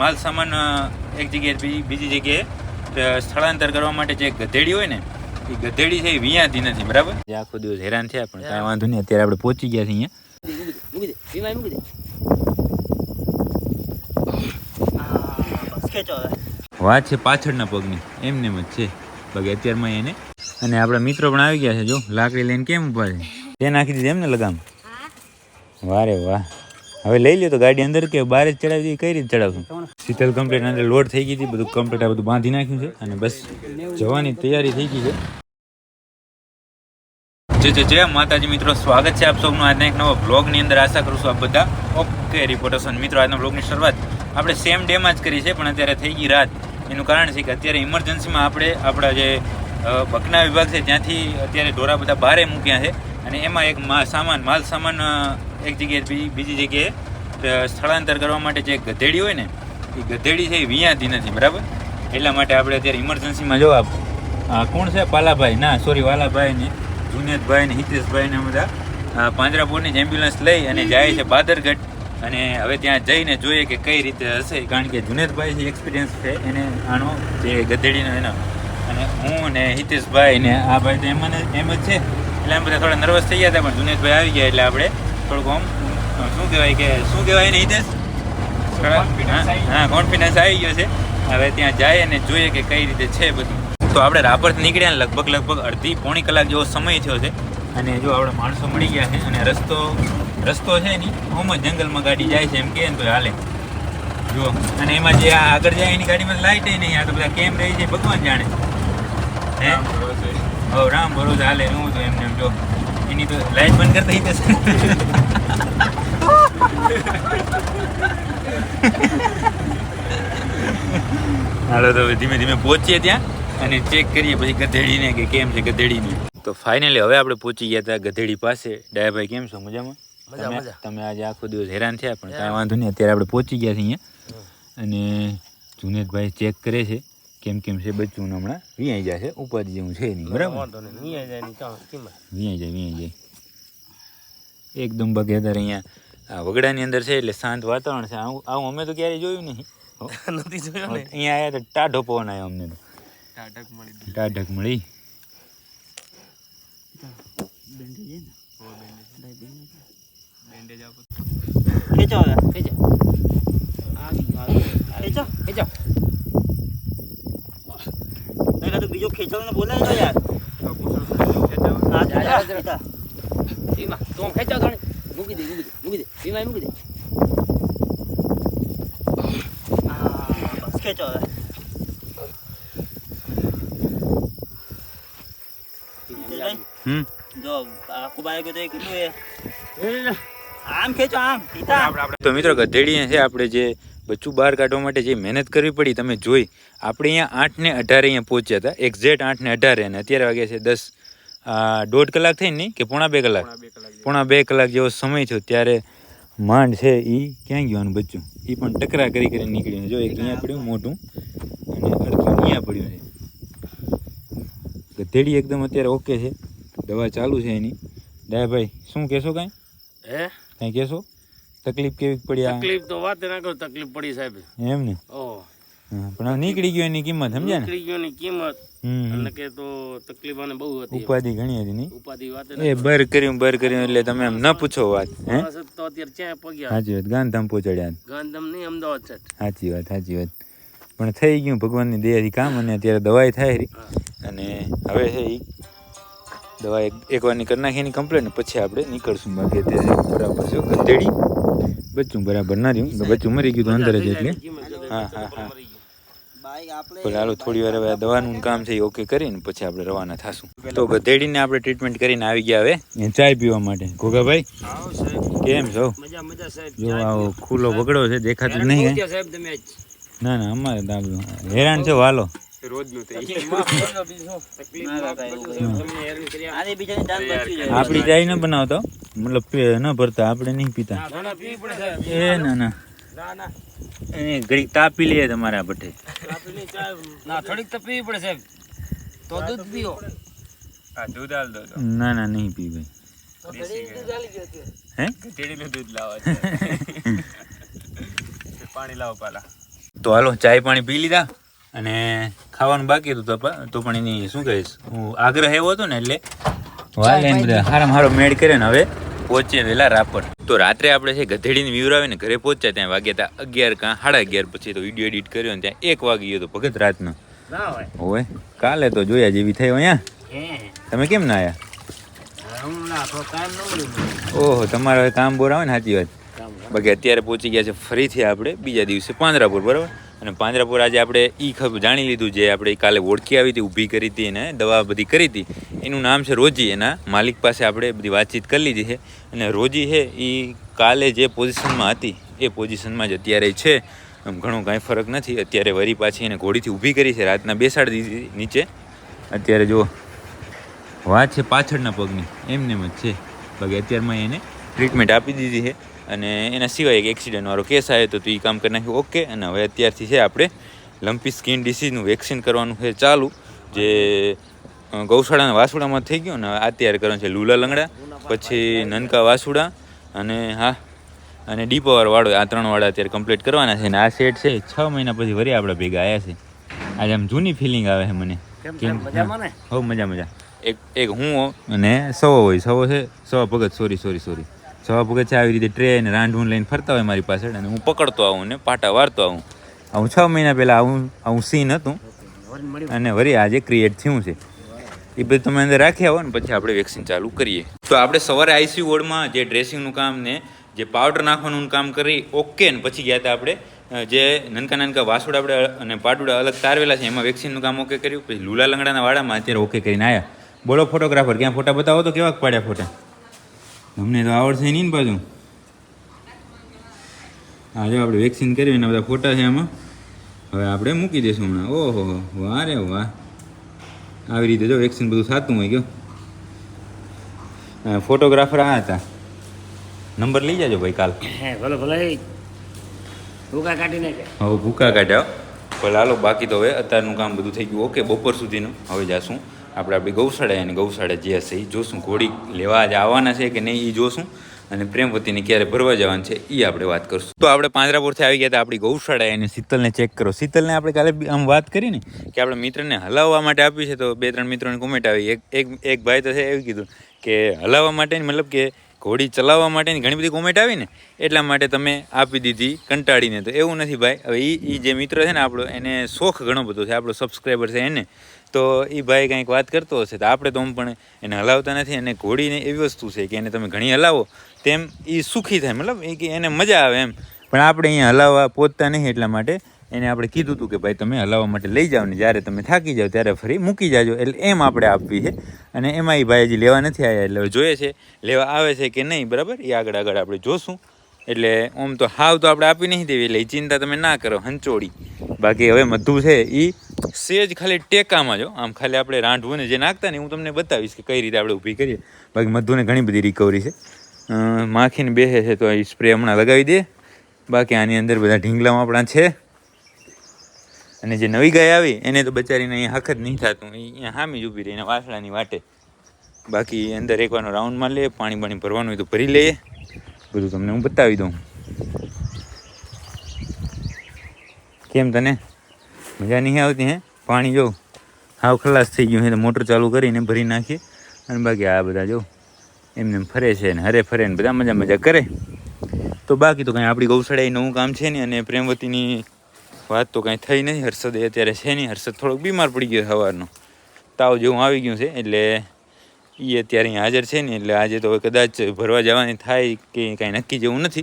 માલ સામાન એક જગ્યાએ બીજી બીજી જગ્યાએ સ્થળાંતર કરવા માટે જે ગધેડી હોય ને એ ગધેડી છે એ વિયાતી નથી બરાબર? જે આખો દિવસ હેરાન થયા પણ કાંઈ વાંધો નહીં અત્યારે આપણે પહોંચી ગયા છીએ અહીંયા. વાત છે પાછળના પગની એમને એમ જ છે. બાકી અત્યારમાં એને. અને આપણા મિત્રો પણ આવી ગયા છે જો લાકડી લઈને કેમ ઊભા છે? તે નાખી દીધી એમને લગામ? વારે વાહ. હવે લઈ લ્યો તો ગાડી અંદર કે બહાર જ ચડાવી કઈ રીતે ચડાવશું? શીતલ કમ્પ્લીટ અંદર લોડ થઈ ગઈ હતી, બધું કમ્પ્લીટ આ બધું બાંધી નાખ્યું છે અને બસ જવાની તૈયારી થઈ ગઈ છે. જે જે માતાજી મિત્રો, સ્વાગત છે આપ સૌનું આજના એક નવા બ્લોગની અંદર. આશા કરું છું આપ બધા ઓકે રિપોર્ટર્સ મિત્રો, આજના બ્લોગની શરૂઆત આપણે સેમ ડેમાં જ કરી છે, પણ અત્યારે થઈ ગઈ રાત. એનું કારણ છે કે અત્યારે ઇમરજન્સીમાં આપણે આપણા જે બકના વિભાગ છે, ત્યાંથી અત્યારે ઢોરા બધા બહારે મૂક્યા છે. અને એમાં એક સામાન માલ સામાન એક જગ્યાએ બીજી જગ્યાએ સ્થળાંતર કરવા માટે જે ગધેડી હોય ને, એ ગધેડી છે એ વિયાતી નથી, બરાબર? એટલા માટે આપણે અત્યારે ઇમરજન્સીમાં જવાબ. કોણ છે? પાલાભાઈ. ના, સોરી વાલાભાઈ ને જુનેદભાઈ ને હિતેશભાઈ ને બધા આ જ એમ્બ્યુલન્સ લઈ અને જાય છે બાદરગઢ. અને હવે ત્યાં જઈને જોઈએ કે કઈ રીતે હશે, કારણ કે જુનેદભાઈ જે એક્સપિરિયન્સ છે એને આનો જે ગધેડીનો એનો. અને હું ને હિતેશભાઈ ને આ ભાઈ તો એમ એમ જ છે. એટલે એમ બધા થોડા નર્વસ થઈ ગયા હતા, પણ જુનેદભાઈ આવી ગયા એટલે આપણે થોડુંક આમ શું કહેવાય કે શું કહેવાય ને હિતેશ? હા, કોન્ફિડન્સ આવી ગયો છે. હવે ત્યાં જાય અને જોઈએ કે કઈ રીતે છે બધું. તો આપણે રાપરથી નીકળ્યા ને લગભગ લગભગ અડધી પોણી કલાક જેવો સમય થયો છે. અને જો આપણે માણસો મળી ગયા છે અને રસ્તો રસ્તો છે નહીં જ જંગલમાં ગાડી જાય છે એમ કહે તો હાલે. જો અને એમાં જે આગળ જાય એની ગાડીમાં લાઇટ નહીં આ તો બધા કેમ રહી છે ભગવાન જાણે. હે? હો રામ ભરોસે હાલે હું તો એમને એમ જો એની તો લાઈટ બંધ કરતા થઈ જશે હાલો તો ધીમે ધીમે પહોંચીએ ત્યાં અને ચેક કરીએ પછી ગધેડીને કે કેમ છે ગધેડીને. તો ફાઇનલી હવે આપણે પહોંચી ગયા હતા ગધેડી પાસે. ડાયાભાઈ કેમ છો? મજામાં? તમે- તમે આજે આખો દિવસ હેરાન થયા પણ કાંઈ વાંધો નહીં. અત્યારે આપણે પહોંચી ગયા છીએ અહીંયા. અને જુનેદભાઈ ચેક કરે છે. કેમ કેમ છે બચ્ચું હમણાં? વિયાઈ જાય છે ઉપાધિ જેવું છે નહીં બરાબર? નહીં જાય વિયાઈ જાય વિયાઈ જાય. એકદમ બગેદર અહીંયા. આ વગડાની અંદર છે એટલે શાંત વાતાવરણ છે. આવું આવું અમે તો ક્યારેય જોયું નહીં. નથી જોયું ને? અહીંયા આવ્યા તો ટાઢો પવન આવ્યો અમને તો. ટાઢક મળી ટાઢક મળી. ખેંચો હવે ખેંચો. આવી આવી ખેંચો ખેંચો. બીજો ખેંચવાનો બોલાય તો યાર. હા જા જા જા. ભીમા ખેંચો થોડી. મૂકી દે મૂકી દે મૂકી દે. ભીમા મૂકી દે. હા ખેંચો હમ? જો આખું બાઈક તો એ કેટલું એ. આમ ખેંચો આમ. પિતા. તો મિત્રો ગધેડી છે આપણે જે બચ્ચું બહાર કાઢવા માટે જે મહેનત કરવી પડી તમે જોઈ. આપણે અહીંયા આઠને અઢારે અહીંયા પહોંચ્યા હતા. એક્ઝેક્ટ આઠને અઢારે અને અત્યારે વાગે છે દસ આ, દોઢ કલાક થઈ નહીં કે પોણા બે કલાક? પોણા બે કલાક જેવો. સમય થયો. ત્યારે માંડ છે એ ક્યાં ગયું બચ્ચું? એ પણ ટકરા કરી કરીને નીકળ્યું જો એક અહીંયા પડ્યું મોટું અને અડધું અહીંયા પડ્યું છે. ગધેડી એકદમ અત્યારે ઓકે છે. દવા ચાલુ છે એની. ડાયાભાઈ શું કહેશો કાંઈ? હે? કાંઈ કહેશો? તકલીફ કેવી પડી તકલીફ તો વાત ના કરો તકલીફ પડી સાહેબ. એમ ને? ઓ. પણ નીકળી ગયો એની કિંમત સમજ્યા ને? નીકળી ગયો એની કિંમત. હમ, હમ. એટલે કે તો તકલીફ આને બહુ હતી. ઉપાધિ ઘણી હતી નહીં ઉપાધિ વાત એ બર કર્યું બર કર્યું એટલે તમે એમ ન પૂછો વાત હે? તો અત્યારે ક્યાં પગ્યા? સાચી વાત ગાંધીધામ પહોંચાડ્યા ગાંધીધામ નહીં અમદાવાદ છે સાચી વાત સાચી વાત. પણ થઈ ગયું ભગવાનની દયાથી કામ અને અત્યારે દવાઈ થાય અને હવે છે એ દવા એક વાર કરી નાખી એની કમ્પ્લેન પછી આપણે નીકળશું બાકી અત્યારે. બરાબર ગંધેડી. બચ્ચું બરાબર ના રહ્યું. બચ્ચું મરી ગયું તો અંદર જ એટલે. હા હા હા. બાઈક હાલો થોડી વાર હવે આ દવાનું કામ છે એ ઓકે કરીને પછી આપણે રવાના થાશું. તો ગધેડીને આપણે ટ્રીટમેન્ટ કરીને આવી ગયા હવે. ચાય પીવા માટે. ઘોઘાભાઈ કેમ છો? મજા મજા સાહેબ. જો આવો ખુલ્લો બગડો છે દેખાતું નહીં કાંઈ. પહોંચ્યા સાહેબ તમે આજ. ના ના અમારે હેરાન છે હાલો. રોજનું તકલીફ ના કાકા એવું કંઈ. તમને હેરાન કર્યા. આને બીજાની જાન બચી જાય. આપણી ચાય ન બનાવતો? મતલબ ના ભરતા આપણે નહીં પીતા. ના ના પીવી પડે સાહેબ. એ ના ના ના. ના. એને ઘડી તાપ પી લઈએ તમારા ના થોડીક તો પીવી પડે સાહેબ. તો દૂધ પીઓ. દૂધ હાલ દો ના ના નહીં પી ભાઈ. તો દૂધ આલી હે? દૂધ લાવો પાણી લાવો પાલા. તો હાલો ચાય પાણી પી લીધા. અને ખાવાનું બાકી હતું તો તો પણ એની શું કહીશ? હું આગ્રહ એવો હતો ને એટલે હારામાં હારો મેળ કરે ને હવે. પહોંચીએ વહેલા રાપર. તો રાત્રે આપણે છે ગધેડીને વિવરાવીને ઘરે પહોંચ્યા ત્યાં વાગ્યા હતા અગિયાર કાં સાડા અગિયાર પછી તો વીડિયો એડિટ કર્યો ને ત્યાં એક વાગી ગયો તો ભગત રાતનો. ના હોય. હોય કાલે તો જોયા જેવી થયો અહીંયા તમે કેમ ના આવ્યા. ઓહો તમારે કામ બોર આવે ને સાચી વાત. બાકી અત્યારે પહોંચી ગયા છે ફરીથી આપણે બીજા દિવસે પાંજરાપુર બરાબર? અને પાંજરાપુર આજે આપણે એ જાણી લીધું જે આપણે કાલે ઓળખી આવી હતી, ઊભી કરી હતી અને દવા બધી કરી હતી. એનું નામ છે રોજી. એના માલિક પાસે આપણે બધી વાતચીત કરી લીધી છે. અને રોજી છે એ કાલે જે પોઝિશનમાં હતી, એ પોઝિશનમાં જ અત્યારે છે. આમ ઘણો કાંઈ ફરક નથી. અત્યારે વરી પાછી એને ઘોડીથી ઊભી કરી છે. રાતના બેસાડી દીધી નીચે. અત્યારે જો વાત છે પાછળના પગની. એમને એમ જ છે. બાકી અત્યારમાં એને ટ્રીટમેન્ટ આપી દીધી છે. અને એના સિવાય એક એક્સિડન્ટવાળો કેસ આવ્યો હતો તો એ કામ કરી નાખ્યું. ઓકે અને હવે અત્યારથી છે આપણે લંપી સ્કિન ડિસીઝનું વેક્સિન કરવાનું છે ચાલુ જે ગૌશાળાના વાસુડામાં થઈ ગયું ને અત્યારે કરવાનું છે લુલા લંગડા પછી નનકા વાસુડા અને હા અને ડીપોવાર વાળો આ ત્રણ વાળા અત્યારે કમ્પ્લીટ કરવાના છે. અને આ સેટ છે છ મહિના પછી વરી આપણે ભેગા આવ્યા છે. આજે આમ જૂની ફિલિંગ આવે છે મને. હો મજા મજા. એક એક હું અને સવો હોય સવો છે સવા ભગત સોરી સોરી સોરી ભગત છે, આવી રીતે ટ્રેન રાંઢું લઈને ફરતા હોય મારી પાછળ અને હું પકડતો આવું ને પાટા વારતો આવું. આવું છ મહિના પહેલાં આવું આવું સીન હતું. અને વરી આજે ક્રિએટ થયું છે. એ બધું તમે અંદર રાખ્યા હોય ને પછી આપણે વેક્સિન ચાલુ કરીએ. તો આપણે સવારે આઈસીયુ વોર્ડમાં જે ડ્રેસિંગનું કામ ને જે પાવડર નાખવાનું કામ કરી ઓકે ને પછી ગયા હતા આપણે જે નાનકા નાનકા વાસુડા આપણે અને પાટુડા અલગ તારવેલા છે, એમાં વેક્સિનનું કામ ઓકે કર્યું. પછી લુલા લંગડાના વાડામાં અત્યારે ઓકે કરીને આવ્યા બોલો ફોટોગ્રાફર ક્યાં ફોટા બતાવો તો કેવા પાડ્યા ફોટા તમને તો આવડશે નહીં ને બાજુ હા જો આપણે વેક્સિન કર્યું એના બધા ફોટા છે આમાં. હવે આપણે મૂકી દઈશું હમણાં. ઓહો વાહ રે વાહ. આવી રીતે જો વેક્સિન બધું સાતું હોય ગયો. ફોટોગ્રાફર આ હતા. નંબર લઈ જાજો ભાઈ કાલ. હે ભલે ભલે. ભૂકા કાઢી નાખે. હવે ભૂકા કાઢ્યા ભલે હાલો બાકી તો હવે અત્યારનું કામ બધું થઈ ગયું. ઓકે બપોર સુધીનું. હવે જાશું. આપણે આપણી ગૌશાળા અને ગૌશાળા જે હશે એ જોશું, ઘોડી લેવા જ આવવાના છે કે નહીં એ જોશું અને પ્રેમવતીને ક્યારે ભરવા જવાનું છે એ આપણે વાત કરશું. તો આપણે પાંજરાપુરથી આવી ગયા હતા, આપણી ગૌશાળા અને શીતલને ચેક કરો. શીતલને આપણે કાલે આમ વાત કરી ને કે આપણે મિત્રને હલાવવા માટે આપી છે, તો બે ત્રણ મિત્રોની કોમેન્ટ આવી. એક એક ભાઈ તો છે એવું કીધું કે હલાવવા માટે મતલબ કે ઘોડી ચલાવવા માટેની ઘણી બધી કોમેન્ટ આવી ને. એટલા માટે તમે આપી દીધી કંટાળીને. તો એવું નથી ભાઈ. હવે એ જે મિત્ર છે ને આપણો, એને શોખ ઘણો બધો છે. આપણો સબસ્ક્રાઈબર છે એને. તો એ ભાઈ કંઈક વાત કરતો હશે તો આપણે તો પણ એને હલાવતા નથી અને ઘોડીને એવી વસ્તુ છે કે એને તમે ઘણી હલાવો, તેમ એ સુખી થાય, મતલબ એ કે એને મજા આવે એમ. પણ આપણે અહીંયા હલાવવા પહોંચતા નહીં એટલા માટે એને આપણે કીધું હતું કે ભાઈ તમે હલાવવા માટે લઈ જાઓ ને જ્યારે તમે થાકી જાઓ ત્યારે ફરી મૂકી જાજો, એટલે એમ આપણે આપવી છે. અને એમાં એ ભાઈ હજી લેવા નથી આવ્યા એટલે જોઈએ છે, લેવા આવે છે કે નહીં, બરાબર? એ આગળ આગળ આપણે જોશું. એટલે આમ તો હાવ તો આપણે આપી નહીં દેવી, એટલે ચિંતા તમે ના કરો, હંચોડી. બાકી હવે મધુ છે એ સેજ ખાલી ટેકામાં જો આમ ખાલી આપણે રાંઢવું ને જે નાખતા ને હું તમને બતાવીશ કે કઈ રીતે આપણે ઊભી કરીએ. બાકી મધુને ઘણી બધી રિકવરી છે. માખીને બેસે છે તો એ સ્પ્રે હમણાં લગાવી દે. બાકી આની અંદર બધા ઢીંગલામાં આપણા છે. અને જે નવી ગાય આવી, એને તો બચારીને અહીંયા જ નહીં થતું. અહીંયા હામી જ ઊભી રહીને એના વાસળાની વાટે. બાકી અંદર એકવાનો રાઉન્ડમાં લે, પાણી બાણી ભરવાનું હોય તો ભરી લઈએ બધું તમને હું બતાવી દઉં. કેમ તને? મજા નહીં આવતી હે? પાણી જો, હાવ ખલાસ થઈ ગયું હે તો મોટર ચાલુ કરીને ભરી નાખીએ. અને બાકી આ બધા જો, એમને ફરે છે ને, હરે ફરે ને, બધા મજા મજા કરે. તો બાકી તો કાંઈ આપણી ગૌશાળાએ નવું કામ છે નહીં, અને પ્રેમવતીની વાત તો કાંઈ થઈ નથી હર્ષદ એ અત્યારે છે નહીં, હર્ષદ થોડોક બીમાર પડી ગયો સવારનો તાવ જેવું આવી ગયું છે, એટલે એ અત્યારે અહીં હાજર છે ને, એટલે આજે તો કદાચ ભરવા જવાની થાય કે કાંઈ નક્કી જેવું નથી.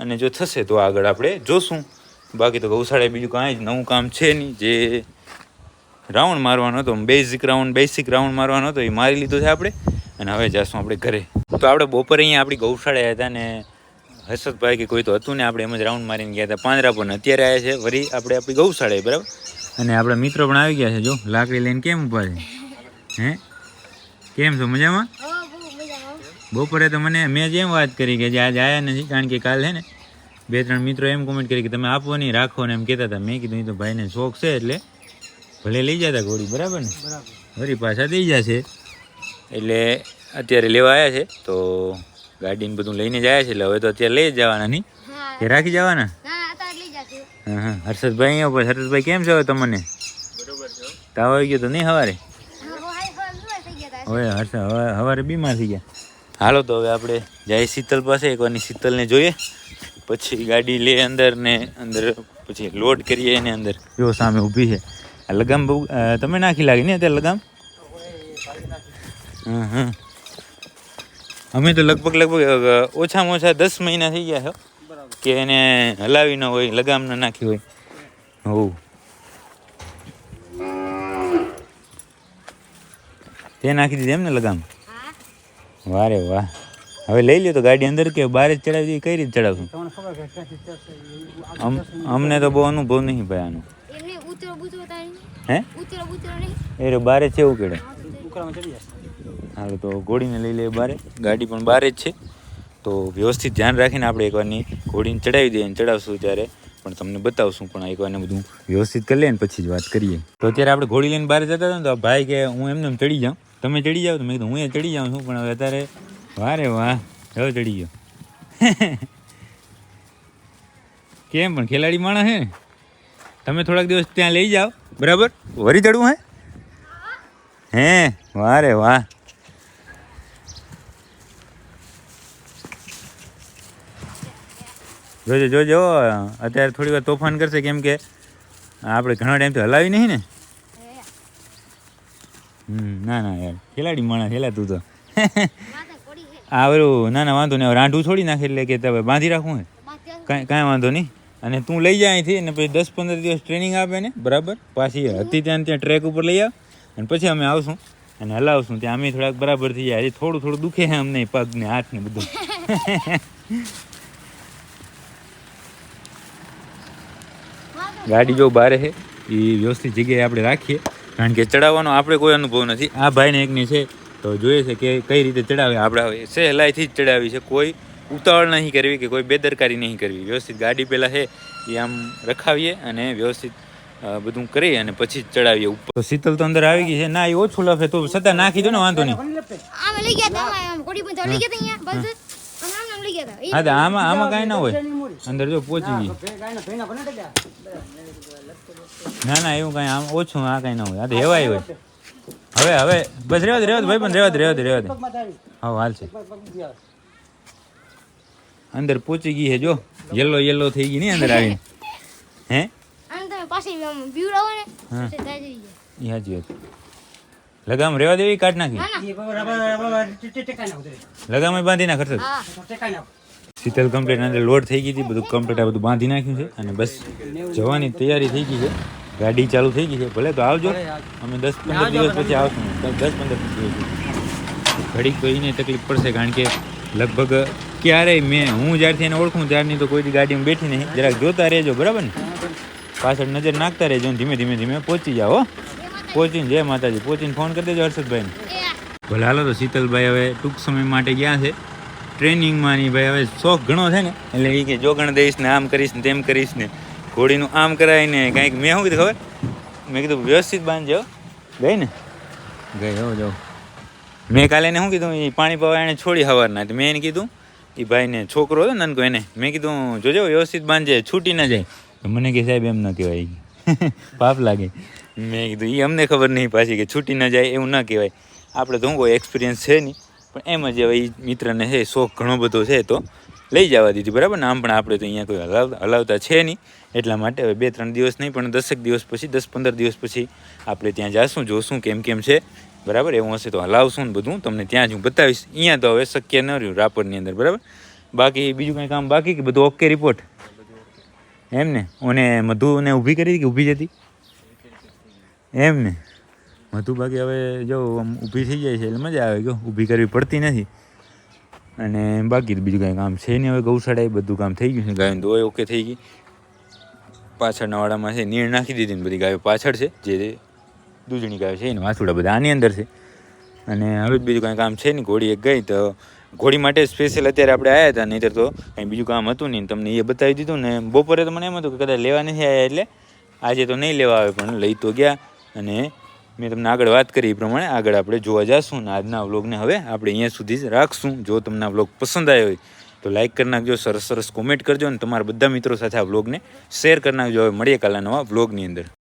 અને જો થશે તો આગળ આપણે જોશું. બાકી તો ગૌશાળાએ બીજું કાંઈ જ નવું કામ છે નહીં. જે રાઉન્ડ મારવાનો હતો બેઝિક રાઉન્ડ બેસિક રાઉન્ડ મારવાનો હતો, એ મારી લીધો છે આપણે. અને હવે જઈશું આપણે ઘરે. તો આપણે બપોરે અહીંયા આપણી ગૌશાળાએ હતા ને, હર્ષદભાઈ કે કોઈ તો હતું ને, આપણે એમ જ રાઉન્ડ મારીને ગયા હતા. પાંદરા પણ અત્યારે આવ્યા છે, વળી આપણે આપણી ગૌશાળાએ, બરાબર? અને આપણા મિત્રો પણ આવી ગયા છે, જો, લાકડી લઈને કેમ ઊભા છે? હે? કેમ છો? મજામાં? બપોરે તો મને મેં જેમ વાત કરી કે જે આજે આવ્યા નથી કારણ કે કાલ છે ને બે ત્રણ મિત્રો એમ કોમેન્ટ કરી કે તમે આપો નહીં રાખો ને એમ કહેતા હતા. મેં કીધું એ તો ભાઈને શોખ છે એટલે ભલે લઈ જતા ઘોડી બરાબર ને? વળી પાછા દઈ જશે. એટલે અત્યારે લેવા આવ્યા છે તો ગાડીને બધું લઈને જ આવ્યા છે એટલે હવે તો અત્યારે લઈ જ જવાના નહીં. કે રાખી જવાના? હા હા હર્ષદભાઈ અહીંયા હર્ષદભાઈ કેમ છો તમને? તાવ આવી ગયો તો નહીં સવારે? હવે હર્ષ હવે હવારે બીમાર થઈ ગયા. હાલો તો હવે આપણે જાય શીતલ પાસે એકવારની શીતલને જોઈએ. પછી ગાડી લે અંદર ને અંદર પછી લોડ કરીએ એને અંદર. જો સામે ઊભી છે. આ લગામ બહુ તમે નાખી લાગી ને અત્યારે લગામ? હં હં અમે તો લગભગ લગભગ ઓછામાં ઓછા દસ મહિના થઈ ગયા છે કે એને હલાવી ન હોય લગામ ન નાખી હોય. હોવ. તે નાખી દીધી એમને લગામ? વારે વાહ. હવે લઈ લ્યો તો ગાડી અંદર કે બહાર જ ચડાવી દઈએ કઈ રીતે ચડાવશું? અમ અમને તો બહુ અનુભવ નહીં ભાઈ આનો. એમને ઉતરો હે? ઉતરો બુતરો નહીં. એ રે બારે છે એવું કેડે હાલ તો ઘોડીને લઈ લે બારે ગાડી પણ બારે જ છે. તો વ્યવસ્થિત ધ્યાન રાખીને આપણે એકવારની ઘોડીને ચડાવી દઈએ અને ચડાવશું ત્યારે. પણ તમને બતાવશું પણ એકવારને બધું વ્યવસ્થિત કરી લઈએ ને પછી જ વાત કરીએ. તો અત્યારે આપણે ઘોડી લઈને બહાર જતા હતા ને તો ભાઈ કે હું એમને ચડી જાઉં. તમે ચડી જાઓ, તો મેં કીધું, હું એ ચડી જાઉં છું, પણ હવે અત્યારે વારે વાહ હવે ચડી ગયો. કેમ, પણ ખેલાડી માણસ હે. ને તમે થોડાક દિવસ ત્યાં લઈ જાઓ, બરાબર? વરી ચડવું હે? હે વારે વાહ. જોજો જોજો, અત્યારે થોડી વાર તોફાન કરશે, કેમ કે આપણે ઘણા ટાઈમથી હલાવી નહીં ને. હમ ના ના યાર. ખેલાડી માણસ હેલા તું તો. આ ઓલું ના ના વાંધો નહીં. રાંઢું છોડી નાખે એટલે કે તમે બાંધી રાખવું હે? કાંઈ કાંઈ વાંધો નહીં. અને તું લઈ જાય અહીંથી અને પછી દસ પંદર દિવસ ટ્રેનિંગ આપે ને બરાબર? પાછી હતી ત્યાં ત્યાં ટ્રેક ઉપર લઈ આવ અને પછી અમે આવશું અને હલાવશું. ત્યાં અમે થોડાક બરાબર થઈ જાય. થોડું થોડું દુખે છે અમને પગ ને હાથ ને બધું. ગાડી જો બારે છે એ વ્યવસ્થિત જગ્યાએ આપણે રાખીએ. કારણ કે ચડાવવાનો આપણે કોઈ અનુભવ નથી. આ ભાઈને એકની છે, તો જોઈએ છે કે કઈ રીતે ચડાવે. આપણે હવે સહેલાઈથી જ ચડાવી છે. કોઈ ઉતાવળ નહીં કરવી કે કોઈ બેદરકારી નહીં કરવી. વ્યવસ્થિત ગાડી પહેલાં છે એ આમ રખાવીએ અને વ્યવસ્થિત બધું કરી અને પછી ચડાવીએ ઉપર. શીતલ તો અંદર આવી ગઈ છે. ના, એ ઓછું લફે તો છતાં નાખી દો ને, વાંધો નહીં. ગયા હતા. હતા હા તો આમાં આમાં કાંઈ ના હોય. અંદર જો પહોંચી ગઈ. ના ના એવું કાંઈ આમ ઓછું આ કાંઈ ના હોય. આ તો હેવાય હોય. હવે હવે બસ રેવા દે રેવા દે ભાઈ પણ રેવા દે રેવા દે રેવા દે. હા હાલ છે. અંદર પહોંચી ગઈ છે જો. યલો યલો થઈ ગઈ નહીં અંદર આવીને. હે? આમ તમે પાછી બીવડાવો ને હા. એ સાચી વાત. લગામ રેવા દેવી કાઢ નાખી. લગામ બાંધી ના નાખ. શીતલ કમ્પ્લીટ અંદર લોડ થઈ ગઈ હતી બધું કમ્પ્લીટ આ બધું બાંધી નાખ્યું છે અને બસ જવાની તૈયારી થઈ ગઈ છે. ગાડી ચાલુ થઈ ગઈ છે. ભલે તો આવજો. અમે દસ પંદર દિવસ પછી આવશું. દસ પંદર દિવસ ઘડીક તો એને તકલીફ પડશે કારણ કે લગભગ ક્યારેય મેં હું જ્યારથી એને ઓળખું ત્યારની તો કોઈ ગાડીમાં બેઠી નહીં. જરાક જોતા રહેજો બરાબર ને? પાછળ નજર નાખતા રહેજો ધીમે ધીમે ધીમે પહોંચી જાઓ હો. પહોંચીને, જય માતાજી. પહોંચીને ફોન કરી દેજો હર્ષદભાઈને. ભલે, હાલો તો શીતલભાઈ હવે ટૂંક સમય માટે ગયા છે. ટ્રેનિંગમાં ની ભાઈ હવે શોખ ઘણો છે ને. એટલે એ કે જોગણ દઈશ ને આમ કરીશ ને તેમ કરીશ ને. ઘોડીનું આમ કરાવીને કાંઈક મેં શું કીધું ખબર? મેં કીધું, વ્યવસ્થિત બાંધજો ગઈ ને? ગઈ, હો જાઉં મેં કાલે એને શું કીધું? એ પાણી પાવા એને છોડી હવારના. મેં એને કીધું એ ભાઈને છોકરો હતો નનકો એને. મેં કીધું, જોજો વ્યવસ્થિત બાંધજે, છૂટી ના જાય. મને કે, સાહેબ, એમ ન કહેવાય. પાપ લાગે. મેં કીધું એ અમને ખબર નહીં પાછી કે છૂટી ન જાય એવું ન કહેવાય. આપણે તો કોઈ એક્સપિરિયન્સ છે નહીં, પણ એમ જ હવે એ મિત્રને છે શોખ ઘણો બધો છે તો લઈ જવા દીધી, બરાબર ને? આમ પણ આપણે તો અહીંયા કોઈ હલાવ, હલાવતા છે નહીં, એટલા માટે હવે બે ત્રણ દિવસ નહીં, પણ દસેક દિવસ પછી, દસ પંદર દિવસ પછી આપણે ત્યાં જાશું, જોશું કેમ કેમ છે, બરાબર? એવું હશે તો હલાવશું ને બધું, તમને ત્યાં જ હું બતાવીશ. અહીંયા તો હવે શક્ય ન રહ્યું રાપરની અંદર, બરાબર? બાકી બીજું કંઈ કામ બાકી કે બધું ઓકે રિપોર્ટ એમ ને? અને મધુને ઊભી કરી કે ઊભી હતી? એમ ને? મધુ બાકી હવે જો આમ ઊભી થઈ જાય છે, એટલે મજા આવે. જો ઊભી કરવી પડતી નથી. અને બાકી તો બીજું કાંઈ કામ છે નહીં. હવે ગૌશાળા એ બધું કામ થઈ ગયું છે. ગાયો દોય ઓકે થઈ ગઈ. પાછળના વાડામાં છે, નીણ નાખી દીધી ને બધી ગાયો પાછળ છે. જે દૂધણી ગાયો છે એને વાછુડા બધા આની અંદર છે. અને હવે બીજું કાંઈ કામ છે નહીં. ઘોડી એક ગઈ તો ઘોડી માટે સ્પેશિયલ અત્યારે આપણે આવ્યા હતા. નહીંતર તો કંઈ બીજું કામ હતું નહીં. તમને એ બતાવી દીધું ને. બપોરે તો મને એમ હતું કે કદાચ લેવા નથી આવ્યા એટલે. આજે તો નહીં લેવા આવે, પણ લઈ તો ગયા. અને મેં તમને આગળ વાત કરી એ પ્રમાણે આગળ આપણે જોવા જઈશું અને આજના વ્લોગને હવે આપણે અહીંયા સુધી જ રાખશું. જો તમને આ વ્લોગ પસંદ આવ્યો હોય તો લાઈક કરી નાખજો, સરસ સરસ કોમેન્ટ કરજો અને તમારા બધા મિત્રો સાથે આ વ્લોગને શેર કરી નાખજો. હવે મળીએ કાલના નવા વ્લોગની અંદર.